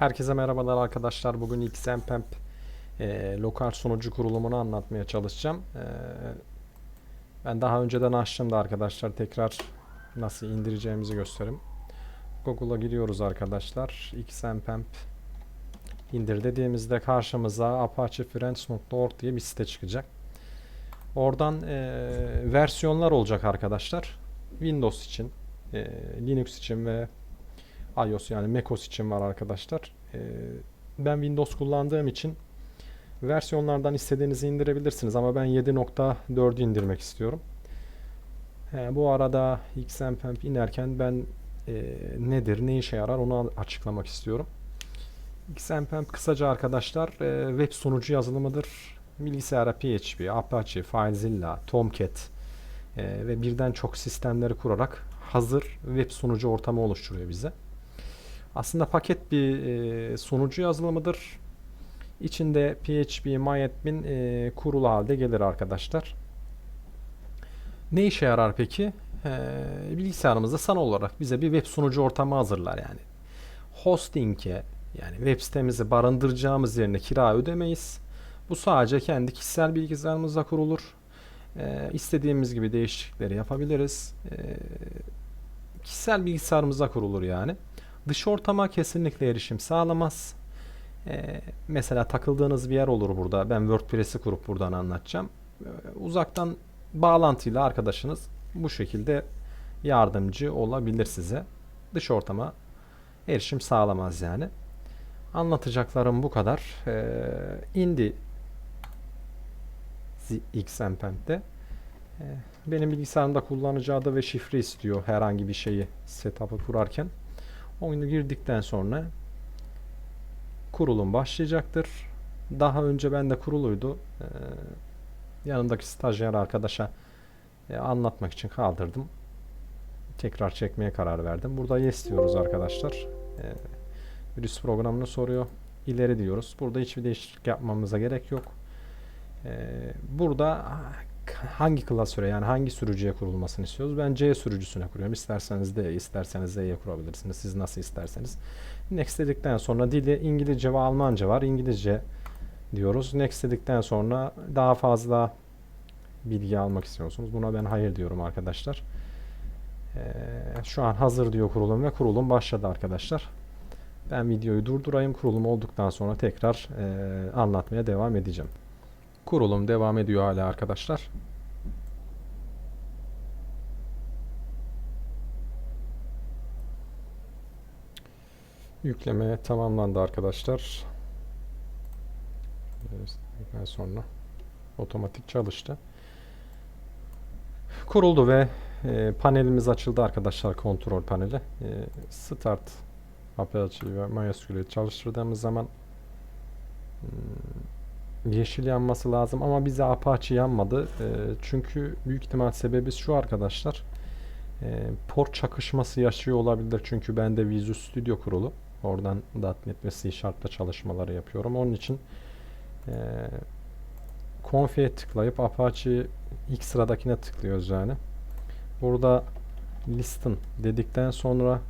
Herkese merhabalar arkadaşlar. Bugün XMPemp e, lokal sunucu kurulumunu anlatmaya çalışacağım. E, ben daha önceden açtım da arkadaşlar. Tekrar nasıl indireceğimizi göstereyim. Google'a giriyoruz arkadaşlar. XMPemp indir dediğimizde karşımıza apachefriends.org diye bir site çıkacak. Oradan e, versiyonlar olacak arkadaşlar. Windows için, e, Linux için ve iOS yani macOS için var arkadaşlar. Ee, ben Windows kullandığım için versiyonlardan istediğinizi indirebilirsiniz ama ben 7.4'ü indirmek istiyorum. Bu arada XMPemp inerken ben e, nedir, ne işe yarar onu açıklamak istiyorum. XMPemp kısaca arkadaşlar e, web sunucu yazılımıdır. Bilgisayara PHP, Apache, FileZilla, Tomcat e, ve birden çok sistemleri kurarak hazır web sunucu ortamı oluşturuyor bize. Aslında paket bir e, sunucu yazılımıdır. İçinde PHP, MyAdmin e, kurulu halde gelir arkadaşlar. Ne işe yarar peki? E, bilgisayarımızda sanal olarak bize bir web sunucu ortamı hazırlar yani. Hosting'e yani web sitemizi barındıracağımız yerine kira ödemeyiz. Bu sadece kendi kişisel bilgisayarımızda kurulur. E, istediğimiz gibi değişiklikleri yapabiliriz. E, kişisel bilgisayarımızda kurulur yani. Dış ortama kesinlikle erişim sağlamaz. Ee, mesela takıldığınız bir yer olur burada. Ben WordPress'i kurup buradan anlatacağım. Ee, uzaktan bağlantıyla arkadaşınız bu şekilde yardımcı olabilir size. Dış ortama erişim sağlamaz yani. Anlatacaklarım bu kadar. Ee, indi XMPemp'te. Ee, benim bilgisayarımda kullanıcı adı ve şifre istiyor herhangi bir şeyi setup'ı kurarken. Oyunu girdikten sonra kurulum başlayacaktır. Daha önce bende kuruluydu. Ee, yanındaki stajyer arkadaşa e, anlatmak için kaldırdım. Tekrar çekmeye karar verdim. Burada yes diyoruz arkadaşlar. Ee, virüs programını soruyor. İleri diyoruz. Burada hiçbir değişiklik yapmamıza gerek yok. Ee, burada hangi klasöre yani hangi sürücüye kurulmasını istiyoruz? Ben C sürücüsüne kuruyorum. İsterseniz D, isterseniz Z'ye kurabilirsiniz. Siz nasıl isterseniz. Next dedikten sonra dili İngilizce ve Almanca var. İngilizce diyoruz. Next dedikten sonra daha fazla bilgi almak istiyorsunuz. Buna ben hayır diyorum arkadaşlar. Ee, şu an hazır diyor kurulum ve kurulum başladı arkadaşlar. Ben videoyu durdurayım. Kurulum olduktan sonra tekrar e, anlatmaya devam edeceğim. Kurulum devam ediyor hala arkadaşlar. Yükleme tamamlandı arkadaşlar. Daha sonra otomatik çalıştı. Kuruldu ve e, panelimiz açıldı arkadaşlar kontrol paneli. E, start Apache ve MySQL'i çalıştırdığımız zaman hmm, yeşil yanması lazım ama bize Apache yanmadı. E, çünkü büyük ihtimal sebebi şu arkadaşlar. E, port çakışması yaşıyor olabilir çünkü bende Visual Studio kurulu. Oradan .NET ve C Sharp'ta çalışmaları yapıyorum. Onun için e, Config'e tıklayıp Apache ilk sıradakine tıklıyoruz yani. Burada listen dedikten sonra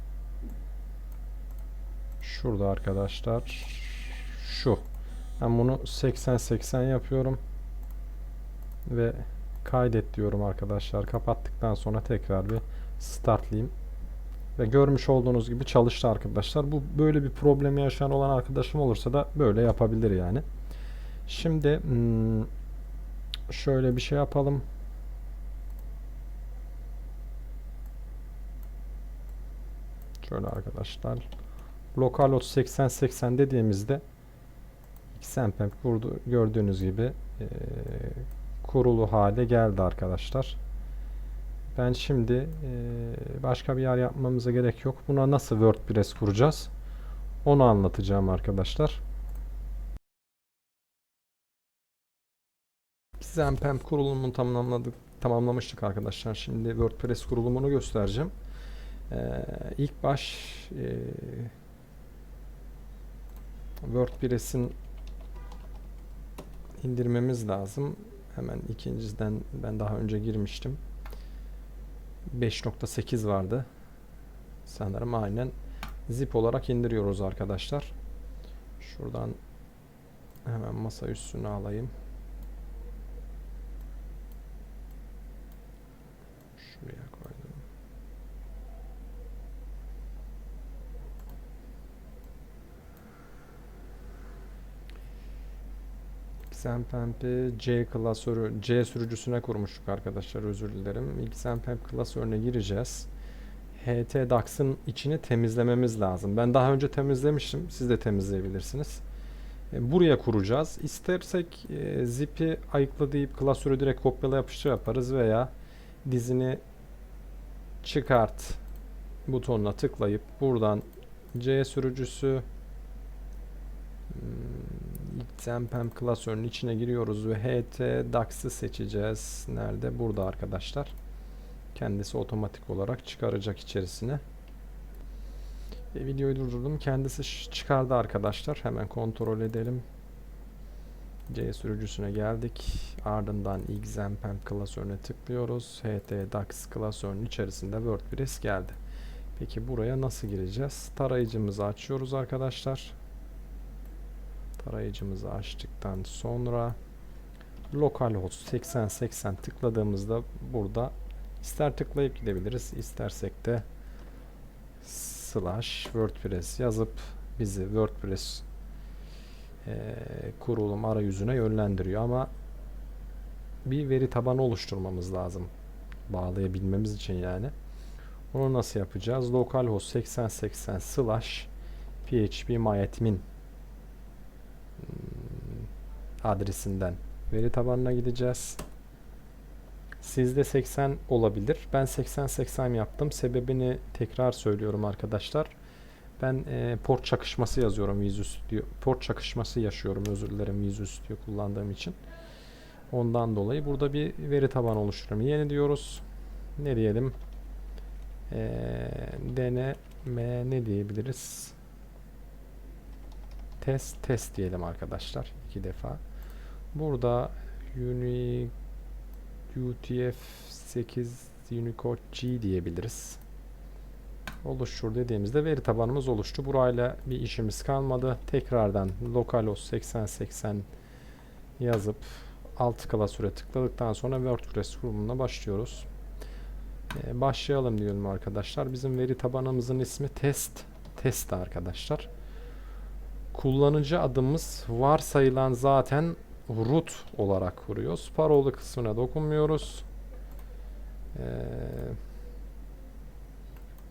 şurada arkadaşlar şu ben bunu 80-80 yapıyorum. Ve kaydet diyorum arkadaşlar. Kapattıktan sonra tekrar bir startlayayım. Ve görmüş olduğunuz gibi çalıştı arkadaşlar. Bu böyle bir problemi yaşayan olan arkadaşım olursa da böyle yapabilir yani. Şimdi hmm, şöyle bir şey yapalım. Şöyle arkadaşlar. Localhost 80-80 dediğimizde Kurdu, gördüğünüz gibi e, kurulu hale geldi arkadaşlar. Ben şimdi e, başka bir yer yapmamıza gerek yok. Buna nasıl WordPress kuracağız? Onu anlatacağım arkadaşlar. XMPemp kurulumunu tamamladık, tamamlamıştık arkadaşlar. Şimdi WordPress kurulumunu göstereceğim. Ee, ilk baş e, WordPress'in indirmemiz lazım. Hemen ikinciden ben daha önce girmiştim. 5.8 vardı. Sanırım aynen zip olarak indiriyoruz arkadaşlar. Şuradan hemen masa üstüne alayım. XMPMP'i C klasörü C sürücüsüne kurmuştuk arkadaşlar özür dilerim. XMPMP klasörüne gireceğiz. HT DAX'ın içini temizlememiz lazım. Ben daha önce temizlemiştim. Siz de temizleyebilirsiniz. E, Buraya kuracağız. İstersek e, zip'i ayıkla deyip klasörü direkt kopyala yapıştır yaparız veya dizini çıkart butonuna tıklayıp buradan C sürücüsü XMPM klasörünün içine giriyoruz ve HT DAX'ı seçeceğiz. Nerede? Burada arkadaşlar. Kendisi otomatik olarak çıkaracak içerisine. E, videoyu durdurdum. Kendisi çıkardı arkadaşlar. Hemen kontrol edelim. C sürücüsüne geldik. Ardından XMPM klasörüne tıklıyoruz. HT DAX klasörünün içerisinde WordPress geldi. Peki buraya nasıl gireceğiz? Tarayıcımızı açıyoruz arkadaşlar. Tarayıcımızı açtıktan sonra localhost 8080 tıkladığımızda burada ister tıklayıp gidebiliriz istersek de slash WordPress yazıp bizi WordPress eee, kurulum arayüzüne yönlendiriyor ama bir veri tabanı oluşturmamız lazım bağlayabilmemiz için yani. Onu nasıl yapacağız? Localhost 8080 slash php myadmin adresinden veri tabanına gideceğiz. Sizde 80 olabilir. Ben 80-80 yaptım. Sebebini tekrar söylüyorum arkadaşlar. Ben e, port çakışması yazıyorum Visual Studio. Port çakışması yaşıyorum özür dilerim Visual Studio kullandığım için. Ondan dolayı burada bir veri tabanı oluşturuyorum. Yeni diyoruz. Ne diyelim? E, deneme ne diyebiliriz? Test test diyelim arkadaşlar. iki defa. Burada Uni UTF-8 Unicode G diyebiliriz. Oluştur dediğimizde veri tabanımız oluştu. Burayla bir işimiz kalmadı. Tekrardan localhost 8080 yazıp alt klasöre tıkladıktan sonra WordPress kurulumuna başlıyoruz. Ee, başlayalım diyelim arkadaşlar. Bizim veri tabanımızın ismi test. Test arkadaşlar. Kullanıcı adımız varsayılan zaten root olarak kuruyoruz. Parolu kısmına dokunmuyoruz. Ee,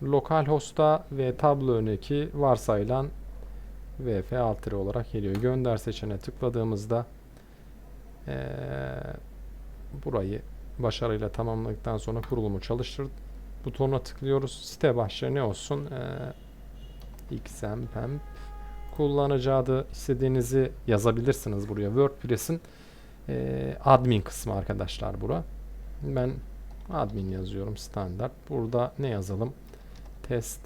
localhost'a ve tablo örneği varsayılan vf alt olarak geliyor. Gönder seçeneğine tıkladığımızda ee, burayı başarıyla tamamladıktan sonra kurulumu çalıştır butonuna tıklıyoruz. Site başlığı ne olsun? Ee, XMPemp kullanıcı adı istediğinizi yazabilirsiniz buraya. WordPress'in e, admin kısmı arkadaşlar bura. Ben admin yazıyorum standart. Burada ne yazalım? Test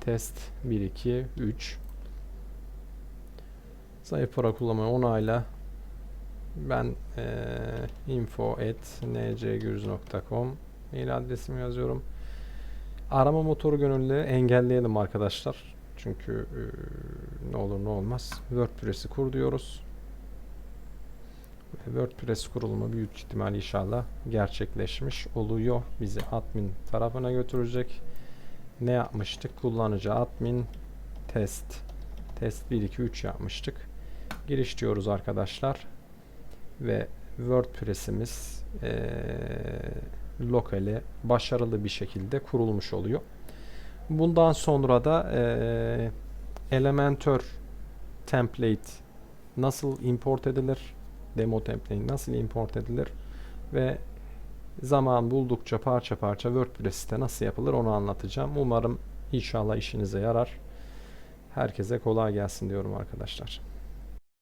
test 1 2 3 Zayıf para kullanmayı onayla. Ben e, info at ncgürz.com mail adresimi yazıyorum. Arama motoru gönüllüleri engelleyelim arkadaşlar. Çünkü e, ne olur ne olmaz. WordPress'i kur diyoruz. WordPress kurulumu büyük ihtimal inşallah gerçekleşmiş oluyor. Bizi admin tarafına götürecek. Ne yapmıştık? Kullanıcı admin test test 1 2 3 yapmıştık. Giriş diyoruz arkadaşlar. Ve WordPress'imiz e, lokale başarılı bir şekilde kurulmuş oluyor. Bundan sonra da e, Elementor template nasıl import edilir? Demo template nasıl import edilir? Ve zaman buldukça parça parça WordPress'te nasıl yapılır onu anlatacağım. Umarım inşallah işinize yarar. Herkese kolay gelsin diyorum arkadaşlar.